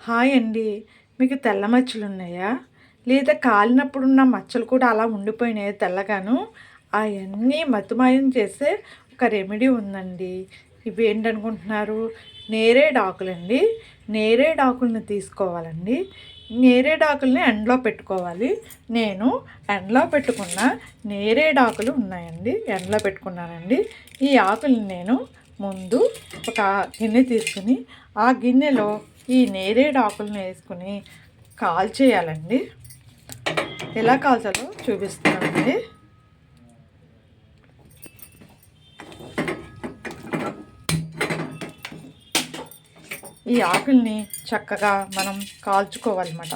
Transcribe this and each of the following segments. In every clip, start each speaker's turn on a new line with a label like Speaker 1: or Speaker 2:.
Speaker 1: Hi అండి. మీకు తెల్ల మచ్చలు ఉన్నాయా లేదా కాలినప్పుడున్న మచ్చలు కూడా అలా ఉండిపోయినాయి తెల్లగాను? అవన్నీ మతుమాయం చేసే ఒక రెమెడీ ఉందండి. ఇవి ఏంటనుకుంటున్నారు నేరేడు ఆకులండి తీసుకోవాలండి. నేరేడాకుల్ని ఎండలో పెట్టుకోవాలి. నేను ఎండలో పెట్టుకున్న నేరేడాకులు ఉన్నాయండి. ఎండలో పెట్టుకున్నానండి. ఈ ఆకుల్ని నేను ముందు ఒక గిన్నె తీసుకుని ఆ గిన్నెలో ఈ నేరేడు ఆకులను వేసుకుని కాల్చేయాలండి ఎలా కాల్చాలో చూపిస్తానండి. ఈ ఆకుల్ని చక్కగా మనం కాల్చుకోవాలన్నమాట.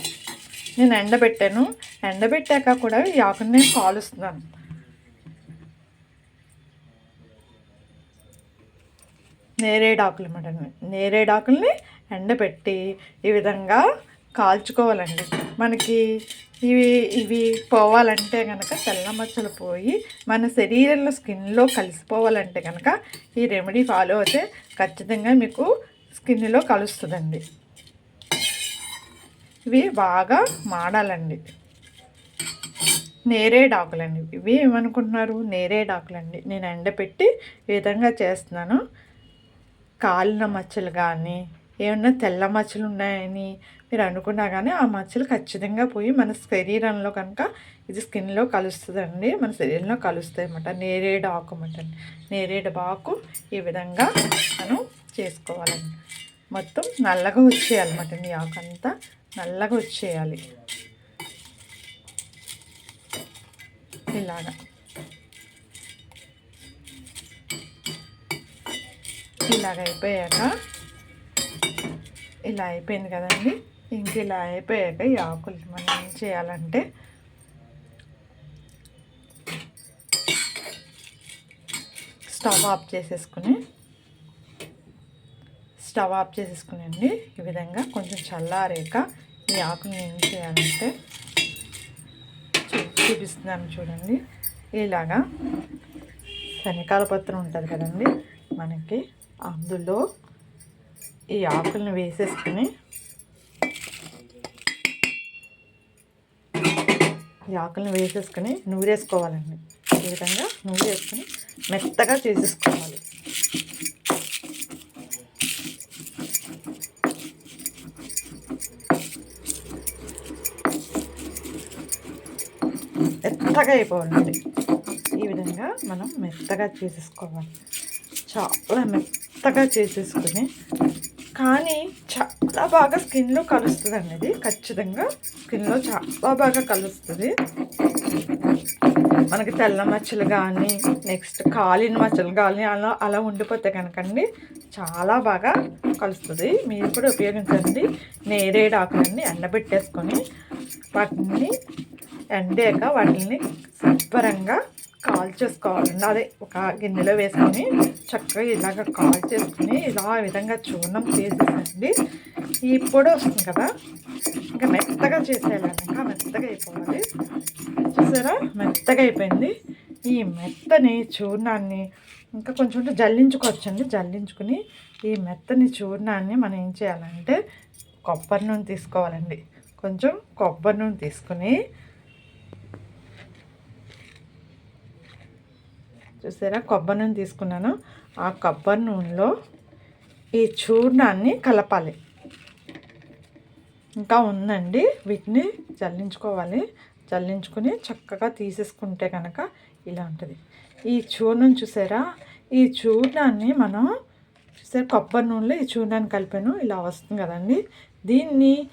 Speaker 1: నేను ఎండబెట్టాను. ఎండబెట్టాక కూడా ఈ ఆకుల్ని నేను కాలుస్తున్నాను నేరేడాకులు అన్నమాట. నేరేడాకుల్ని ఎండబెట్టి ఈ విధంగా కాల్చుకోవాలండి. మనకి ఇవి ఇవి పోవాలంటే కనుక తెల్ల మచ్చలు పోయి మన శరీరంలో స్కిన్లో కలిసిపోవాలంటే కనుక ఈ రెమెడీ ఫాలో అయితే ఖచ్చితంగా మీకు స్కిన్లో కలుస్తుందండి. ఇవి బాగా మాడాలండి. నేరేడాకులండి ఇవి ఏమనుకుంటున్నారు? నేరేడాకులండి నేను ఎండపెట్టి ఈ విధంగా చేస్తున్నాను. కాలిన మచ్చలు కానీ ఏమన్నా తెల్ల మచ్చలు ఉన్నాయని మీరు అనుకున్నా కానీ ఆ మచ్చలు ఖచ్చితంగా పోయి మన శరీరంలో కనుక ఇది స్కిన్లో కలుస్తుందండి. మన శరీరంలో కలుస్తాయి అన్నమాట. నేరేడు ఆకు అన్నమాట నేరేడు ఆకు ఈ విధంగా మనం చేసుకోవాలండి. మొత్తం నల్లగా వచ్చేయాలన్నమాట ఈ ఆకు అంతా. నల్లగా వచ్చేయాలి. ఇలాగా. ఇలాగ అయిపోయాక ఇలా అయిపోయింది కదండి. ఇంక ఇలా అయిపోయాక ఈ ఆకులు మనం ఏం చేయాలంటే స్టవ్ ఆఫ్ చేసేసుకుని స్టవ్ ఆఫ్ చేసేసుకునండి. ఈ విధంగా కొంచెం చల్లారాక ఈ ఆకుని ఏం చేయాలంటే చూపిస్తున్నాను చూడండి. ఇలాగా శనకాల పత్రం ఉంటుంది కదండి మనకి అందులో ఈ ఆకులను వేసేసుకుని ఈ ఆకులను వేసేసుకుని నూరేసుకోవాలండి. ఈ విధంగా నూరేసుకుని మెత్తగా చేసేసుకోవాలి. మెత్తగా అయిపోవాలండి. ఈ విధంగా మనం మెత్తగా చేసేసుకోవాలి. చాలా మెత్తగా చేసేసుకుని కానీ చాలా బాగా స్కిన్లో కలుస్తుంది అండి ఇది ఖచ్చితంగా స్కిన్లో చాలా బాగా కలుస్తుంది. మనకి తెల్ల మచ్చలు కానీ నెక్స్ట్ కాలిన మచ్చలు కానీ అలా అలా ఉండిపోతే కనుకండి చాలా బాగా కలుస్తుంది. మీరు కూడా ఉపయోగించండి. నేరేడు ఆకులన్నీ ఎండబెట్టేసుకొని వాటిని ఎండాక వాటిని శుభ్రంగా కాల్ చేసుకోవాలండి. అదే ఒక గిన్నెలో వేసుకొని చక్కగా ఇలాగ కాల్ చేసుకుని ఇలా విధంగా చూర్ణం చేసేసండి. ఈ పొడి వస్తుంది కదా ఇంకా మెత్తగా చేసేయాలండి ఇంకా మెత్తగా అయిపోవాలి. చూసారా? మెత్తగా అయిపోయింది. ఈ మెత్తని చూర్ణాన్ని ఇంకా కొంచెం జల్లించుకోవచ్చండి. జల్లించుకుని ఈ మెత్తని చూర్ణాన్ని మనం ఏం చేయాలంటే కొబ్బరి నూనె తీసుకోవాలండి. కొంచెం కొబ్బరి నూనె తీసుకుని చూసారా? కొబ్బరి నూనె తీసుకున్నాను. ఆ కొబ్బరి నూనెలో ఈ చూర్ణాన్ని కలపాలి. ఇంకా ఉందండి. వీటిని చల్లించుకోవాలి. చల్లించుకుని చక్కగా తీసేసుకుంటే కనుక ఇలా ఉంటుంది. ఈ చూర్ణం చూసారా? ఈ చూర్ణాన్ని మనం చూసారా? కొబ్బరి నూనెలో ఈ చూర్ణాన్ని కలిపాను. ఇలా వస్తుంది కదండి. దీన్ని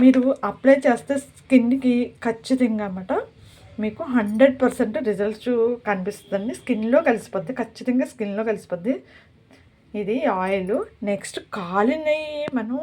Speaker 1: మీరు అప్లై చేస్తే స్కిన్కి ఖచ్చితంగా అన్నమాట మీకు హండ్రెడ్ పర్సెంట్ రిజల్ట్స్ కనిపిస్తుందండి. స్కిన్లో కలిసిపోద్ది ఖచ్చితంగా స్కిన్లో కలిసిపోద్ది. ఇది ఆయిల్. నెక్స్ట్ కాలిని మనం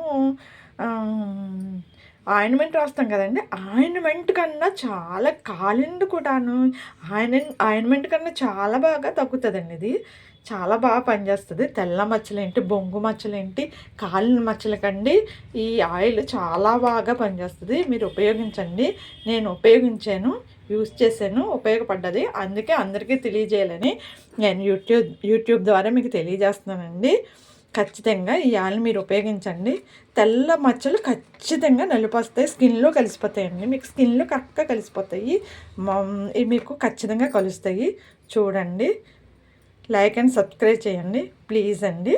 Speaker 1: ఆయిన్మెంట్ రాస్తాం కదండి. ఆయిన్మెంట్ కన్నా చాలా కాలింది కూడాను. ఆయన ఆయిన్మెంట్ కన్నా చాలా బాగా తగ్గుతుందండి ఇది. చాలా బాగా పనిచేస్తుంది. తెల్ల మచ్చలేంటి బొంగు మచ్చలేంటి కాలిన మచ్చలకండి ఈ ఆయిల్ చాలా బాగా పనిచేస్తుంది. మీరు ఉపయోగించండి. నేను ఉపయోగించాను యూస్ చేశాను ఉపయోగపడ్డది. అందుకే అందరికీ తెలియజేయాలని నేను యూట్యూబ్ యూట్యూబ్ ద్వారా మీకు తెలియజేస్తున్నానండి. ఖచ్చితంగా ఈ ఆయిల్ మీరు ఉపయోగించండి. తెల్ల మచ్చలు ఖచ్చితంగా నలిపొస్తాయి. స్కిన్లో కలిసిపోతాయండి. మీకు స్కిన్లో కరెక్ట్గా కలిసిపోతాయి. మీకు ఖచ్చితంగా కలుస్తాయి. చూడండి. లైక్ అండ్ సబ్స్క్రైబ్ చేయండి. ప్లీజ్ అండి.